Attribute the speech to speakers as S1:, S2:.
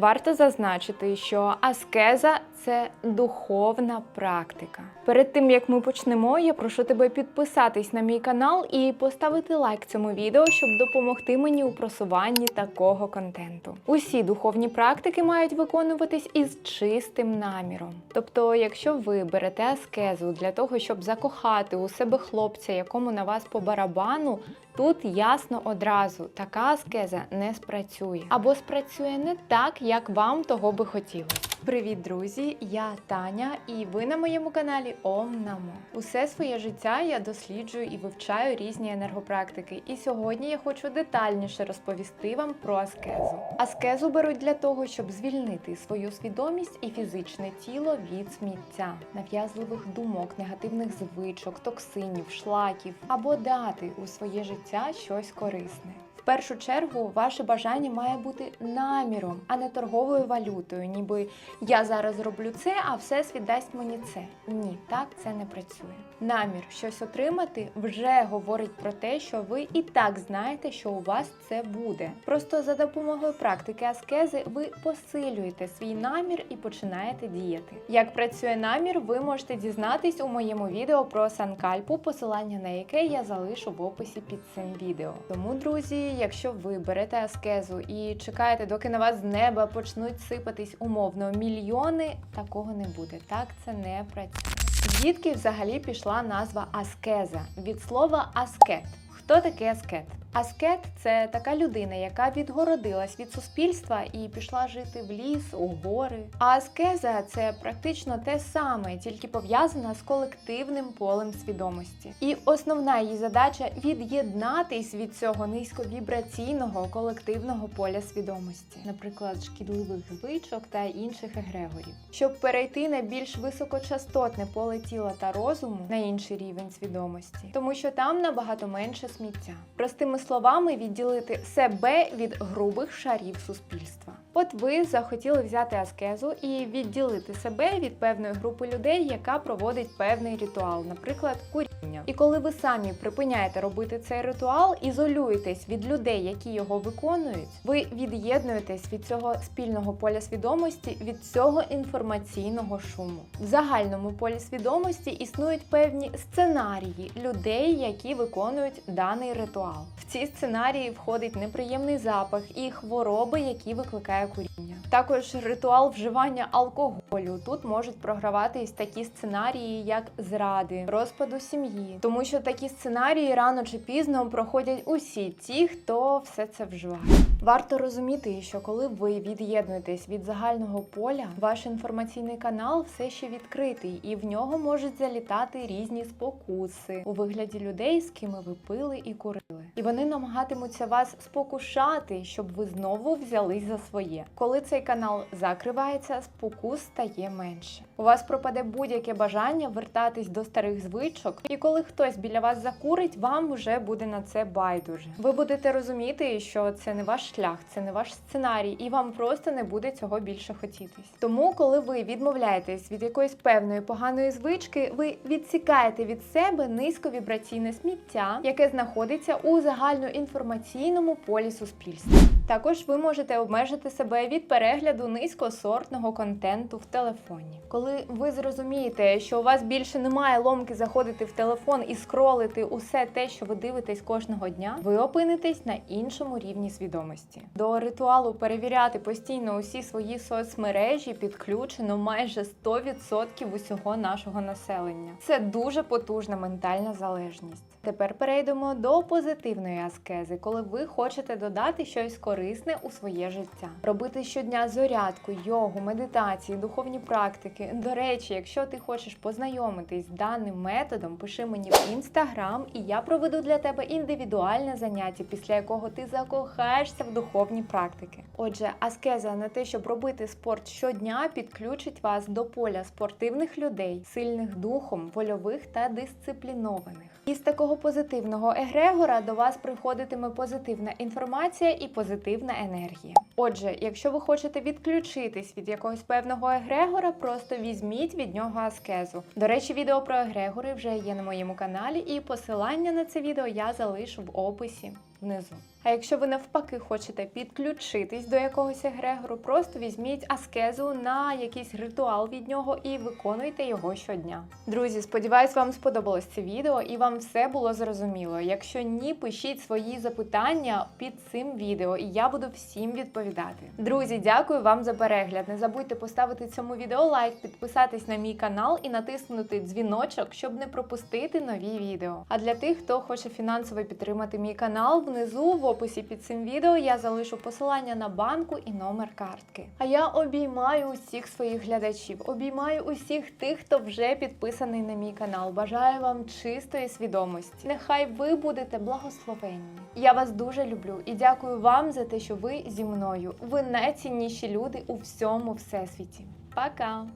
S1: Варто зазначити, що аскеза це духовна практика. Перед тим як ми почнемо, я прошу тебе підписатись на мій канал і поставити лайк цьому відео, щоб допомогти мені у просуванні такого контенту. Усі духовні практики мають виконуватись із чистим наміром. Тобто, якщо ви берете аскезу для того, щоб закохати у себе хлопця, якому на вас по барабану, Тут ясно одразу, така аскеза не спрацює або спрацює не так, як вам того би хотілося. Привіт, друзі! Я Таня, і ви на моєму каналі Ом Намо. Усе своє життя я досліджую і вивчаю різні енергопрактики. І сьогодні я хочу детальніше розповісти вам про аскезу. Аскезу беруть для того, щоб звільнити свою свідомість і фізичне тіло від сміття, нав'язливих думок, негативних звичок, токсинів, шлаків або дати у своє життя щось корисне. В першу чергу ваше бажання має бути наміром, а не торговою валютою, ніби я зараз роблю це, а всесвіт дасть мені це. Ні, так це не працює. Намір щось отримати вже говорить про те, що ви і так знаєте, що у вас це буде. Просто за допомогою практики аскези ви посилюєте свій намір і починаєте діяти. Як працює намір, ви можете дізнатись у моєму відео про санкальпу, посилання на яке я залишу в описі під цим відео. Тому, друзі, якщо ви берете аскезу і чекаєте, доки на вас з неба почнуть сипатись умовно мільйони, такого не буде. Так це не працює. Звідки взагалі пішла назва аскеза від слова аскет? Хто такий аскет? Аскет це така людина, яка відгородилась від суспільства і пішла жити в ліс, у гори. А аскеза це практично те саме, тільки пов'язана з колективним полем свідомості. І основна її задача від'єднатись від цього низьковібраційного колективного поля свідомості, наприклад, шкідливих звичок та інших егрегорів, щоб перейти на більш високочастотне поле тіла та розуму на інший рівень свідомості, тому що там набагато менше сміття. Простими словами, відділити себе від грубих шарів суспільства. От ви захотіли взяти аскезу і відділити себе від певної групи людей, яка проводить певний ритуал, наприклад, куріння. І коли ви самі припиняєте робити цей ритуал, ізолюєтесь від людей, які його виконують, ви від'єднуєтесь від цього спільного поля свідомості, від цього інформаційного шуму. В загальному полі свідомості існують певні сценарії людей, які виконують даний ритуал. В ці сценарії входить неприємний запах і хвороби, які викликає куріння. Також ритуал вживання алкоголю. Тут можуть програватись такі сценарії, як зради, розпаду сім'ї, тому що такі сценарії рано чи пізно проходять усі ті, хто все це вживає. Варто розуміти, що коли ви від'єднуєтесь від загального поля, ваш інформаційний канал все ще відкритий, і в нього можуть залітати різні спокуси у вигляді людей, з ким ви пили і курили. І вони намагатимуться вас спокушати, щоб ви знову взялись за своє. Коли цей канал закривається, спокус стає менше. У вас пропаде будь-яке бажання вертатись до старих звичок, і коли хтось біля вас закурить, вам вже буде на це байдуже. Ви будете розуміти, що це не ваш шлях, це не ваш сценарій, і вам просто не буде цього більше хотітись. Тому, коли ви відмовляєтесь від якоїсь певної поганої звички, ви відсікаєте від себе низьковібраційне сміття, яке знаходиться у загальноінформаційному полі суспільства. Також ви можете обмежити себе від перегляду низькосортного контенту в телефоні. Коли ви зрозумієте, що у вас більше немає ломки заходити в телефон і скролити усе те, що ви дивитесь кожного дня, ви опинитесь на іншому рівні свідомості. До ритуалу перевіряти постійно усі свої соцмережі підключено майже 100% усього нашого населення. Це дуже потужна ментальна залежність. Тепер перейдемо до позитивної аскези, коли ви хочете додати щось корисне у своє життя. Робити щодня зорядку, йогу, медитації, духовні практики. До речі, якщо ти хочеш познайомитись з даним методом, пиши мені в інстаграм, і я проведу для тебе індивідуальне заняття, після якого ти закохаєшся в духовні практики. Отже, аскеза на те, щоб робити спорт щодня, підключить вас до поля спортивних людей, сильних духом, вольових та дисциплінованих. Із такого позитивного егрегора до вас приходитиме позитивна інформація і позитивна енергія. Отже, якщо ви хочете відключитись від якогось певного егрегора, просто візьміть від нього аскезу. До речі, відео про егрегори вже є на моєму каналі, і посилання на це відео я залишу в описі. внизу. А якщо ви навпаки хочете підключитись до якогось егрегору, просто візьміть аскезу на якийсь ритуал від нього і виконуйте його щодня. Друзі, сподіваюсь, вам сподобалось це відео і вам все було зрозуміло. Якщо ні, пишіть свої запитання під цим відео, і я буду всім відповідати. Друзі, дякую вам за перегляд. Не забудьте поставити цьому відео лайк, підписатись на мій канал і натиснути дзвіночок, щоб не пропустити нові відео. А для тих, хто хоче фінансово підтримати мій канал, внизу в описі під цим відео я залишу посилання на банку і номер картки. А я обіймаю усіх своїх глядачів, обіймаю усіх тих, хто вже підписаний на мій канал. Бажаю вам чистої свідомості. Нехай ви будете благословенні. Я вас дуже люблю і дякую вам за те, що ви зі мною. Ви найцінніші люди у всьому всесвіті. Пока!